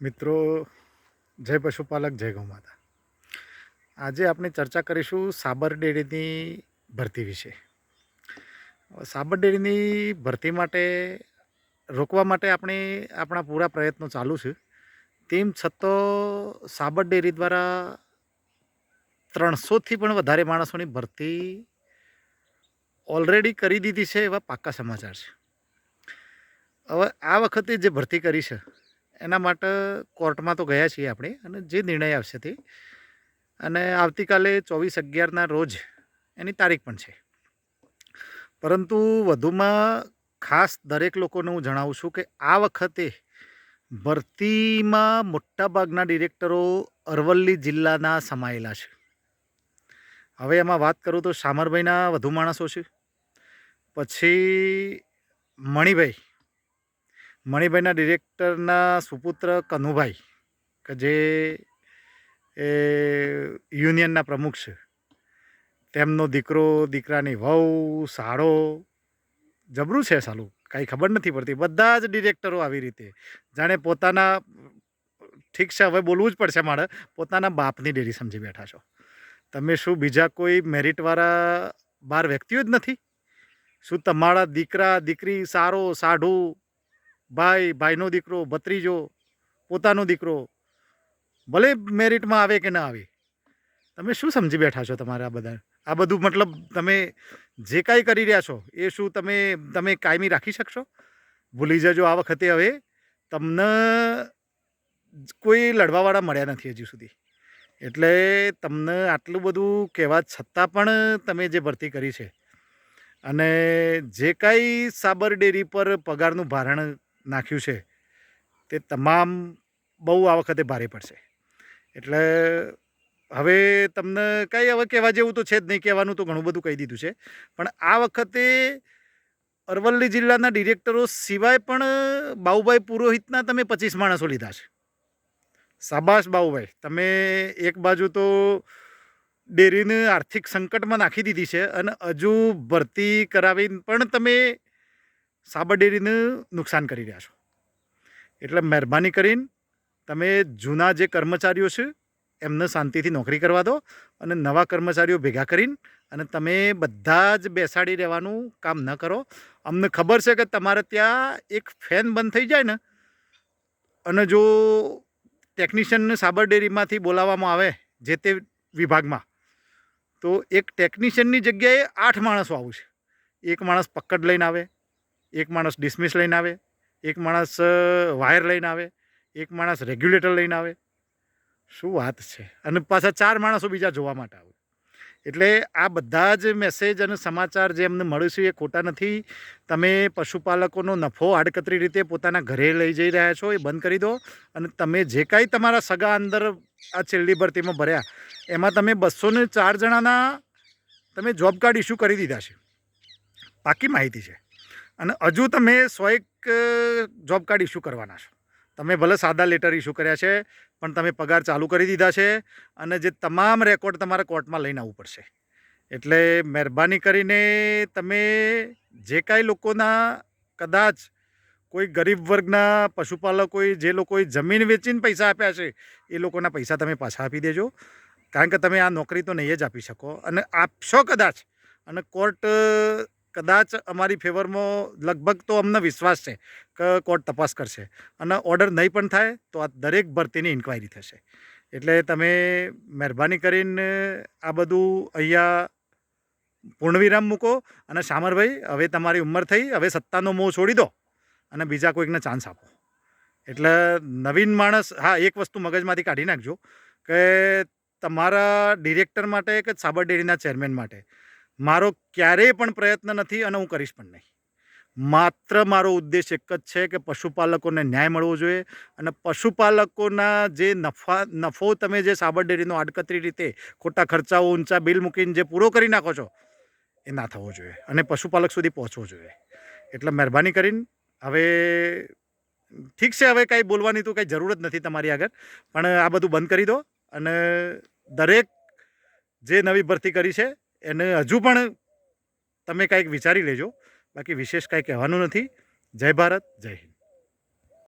મિત્રો, જય પશુપાલક, જય ગૌમાતા આજે આપણે ચર્ચા કરીશું સાબર ડેરીની ભરતી વિશે. સાબર ડેરીની ભરતી માટે, રોકવા માટે આપણે આપણા પૂરા પ્રયત્નો ચાલુ છે. તેમ છતાં સાબર ડેરી દ્વારા ત્રણસોથી પણ વધારે માણસોની ભરતી ઓલરેડી કરી દીધી છે એવા પાક્કા સમાચાર છે. હવે આ વખતે જે ભરતી કરી છે એના માટે કોર્ટમાં તો ગયા છીએ આપણે અને જે નિર્ણય આવશે તે. અને આવતીકાલે ચોવીસ અગિયારના રોજ એની તારીખ પણ છે. પરંતુ વધુમાં ખાસ દરેક લોકોને હું જણાવું છું કે આ વખતે ભરતીમાં મોટાભાગના ડિરેક્ટરો અરવલ્લી જિલ્લાના સમાયેલા છે. હવે એમાં વાત કરું તો શામરભાઈના વધુ માણસો છે. પછી મણિભાઈ મણિભાઈના ડિરેક્ટરના સુપુત્ર કનુભાઈ, કે જે એ યુનિયનના પ્રમુખ છે. તેમનો દીકરો, દીકરાની વહુ, સાળો, જબરું છે સાલું, કાંઈ ખબર નથી પડતી. બધા જ ડિરેક્ટરો આવી રીતે. જાણે પોતાના, ઠીક છે, હવે બોલવું જ પડશે મારે, પોતાના બાપની ડેરી સમજી બેઠા છો. તમે શું બીજા કોઈ મેરિટવાળા બાર વ્યક્તિઓ જ નથી? શું તમારા દીકરા, દીકરી, સારો, સાઢું ભાઈ, ભાઈનો દીકરો, ભત્રીજો, પોતાનો દીકરો, ભલે મેરિટમાં આવે કે ના આવે, તમે શું સમજી બેઠા છો તમારે આ બધા? આ બધું મતલબ તમે જે કાંઈ કરી રહ્યા છો, એ શું તમે તમે કાયમી રાખી શકશો? ભૂલી જજો આ વખતે હવે, તમને કોઈ લડવાવાળા મળ્યા નથી હજી સુધી. એટલે તમને આટલું બધું કહેવા છતાં પણ તમે જે ભરતી કરી છે, અને જે કાંઈ સાબર ડેરી પર પગારનું ભારણ નાખ્યું છે, તે તમામ બહુ આ વખતે ભારે પડશે. એટલે હવે તમને કંઈ હવે કહેવા જેવું તો છે જ નહીં, કહેવાનું તો ઘણું બધું કહી દીધું છે. પણ આ વખતે અરવલ્લી જિલ્લાના ડિરેક્ટરો સિવાય પણ બાઉભાઈ પુરોહિતના તમે પચીસ માણસો લીધા છે. શાબાશ બાઉભાઈ. તમે એક બાજુ તો ડેરીને આર્થિક સંકટમાં નાખી દીધી છે અને હજુ ભરતી કરાવીને પણ તમે સાબર ડેરીને નુકસાન કરી રહ્યા છો. એટલે મહેરબાની કરીને તમે જૂના જે કર્મચારીઓ છે, એમને શાંતિથી નોકરી કરવા દો અને નવા કર્મચારીઓ ભેગા કરીને અને તમે બધા જ બેસાડી રહેવાનું કામ ન કરો. અમને ખબર છે કે તમારે ત્યાં એક ફેન બંધ થઈ જાય ને, અને જો ટેકનિશિયનને સાબર ડેરીમાંથી બોલાવવામાં આવે જે તે વિભાગમાં, તો એક ટેકનિશિયનની જગ્યાએ આઠ માણસો આવું છે. એક માણસ પકડ લઈને આવે એક માણસ ડિસમિસ લઈને આવે, એક માણસ વાયર લઈને આવે, એક માણસ રેગ્યુલેટર લઈને આવે. શું વાત છે? અને પાછા ચાર માણસો બીજા જોવા માટે આવે. એટલે આ બધા જ મેસેજ અને સમાચાર જે અમને મળ્યું છે એ ખોટા નથી. તમે પશુપાલકોનો નફો આડકતરી રીતે પોતાના ઘરે લઈ જઈ રહ્યા છો એ બંધ કરી દો. અને તમે જે કાંઈ તમારા સગા અંદર આ છેલ્લી ભરતીમાં ભર્યા, એમાં તમે બસો ચાર જણાના તમે જોબ કાર્ડ ઇસ્યુ કરી દીધા છે. પાકી માહિતી છે. અને હજુ તમે સો એક જોબ કાર્ડ ઇસ્યુ કરવાના છો. તમે ભલે સાદા લેટર ઇસ્યુ કર્યા છે, પણ તમે પગાર ચાલુ કરી દીધા છે અને જે તમામ રેકોર્ડ તમારે કોર્ટમાં લઈને આવવું પડશે. એટલે મહેરબાની કરીને તમે જે કાંઈ લોકોના કદાચ કોઈ ગરીબ વર્ગના પશુપાલકોએ જે લોકોએ જમીન વેચીને પૈસા આપ્યા છે, એ લોકોના પૈસા તમે પાછા આપી દેજો. કારણ કે તમે આ નોકરી તો નહીં જ આપી શકો. અને આપશો કદાચ અને કોર્ટ કદાચ અમારી ફેવરમાં લગભગ તો અમને વિશ્વાસ છે કે કોર્ટ તપાસ કરશે. અને ઓર્ડર નહીં પણ થાય તો આ દરેક ભરતીની ઇન્ક્વાયરી થશે. એટલે તમે મહેરબાની કરીને આ બધું અહીંયા પૂર્ણવિરામ મૂકો અને શામરભાઈ હવે તમારી ઉંમર થઈ, હવે સત્તાનો મોહ છોડી દો અને બીજા કોઈકને ચાન્સ આપો. એટલે નવીન માણસ, હા, એક વસ્તુ મગજમાંથી કાઢી નાખજો કે તમારા ડિરેક્ટર માટે કે સાબર ડેરીના ચેરમેન માટે મારો ક્યારેય પણ પ્રયત્ન નથી અને હું કરીશ પણ નહીં. માત્ર મારો ઉદ્દેશ એક જ છે કે પશુપાલકોને ન્યાય મળવો જોઈએ અને પશુપાલકોના જે નફા, નફો તમે જે સાબર ડેરીનો આડકતરી રીતે ખોટા ખર્ચાઓ, ઊંચા બિલ મૂકીને જે પૂરો કરી નાખો છો, એ ના થવો જોઈએ અને પશુપાલક સુધી પહોંચવો જોઈએ. એટલે મહેરબાની કરીને હવે ઠીક છે, હવે કાંઈ બોલવાની તો કાંઈ જરૂર જ નથી તમારી આગળ, પણ આ બધું બંધ કરી દો અને દરેક જે નવી ભરતી કરી છે એને હજુ પણ તમે કાંઈક વિચારી લેજો. બાકી વિશેષ કાંઈ કહેવાનું નથી. જય ભારત, જય હિન્દ.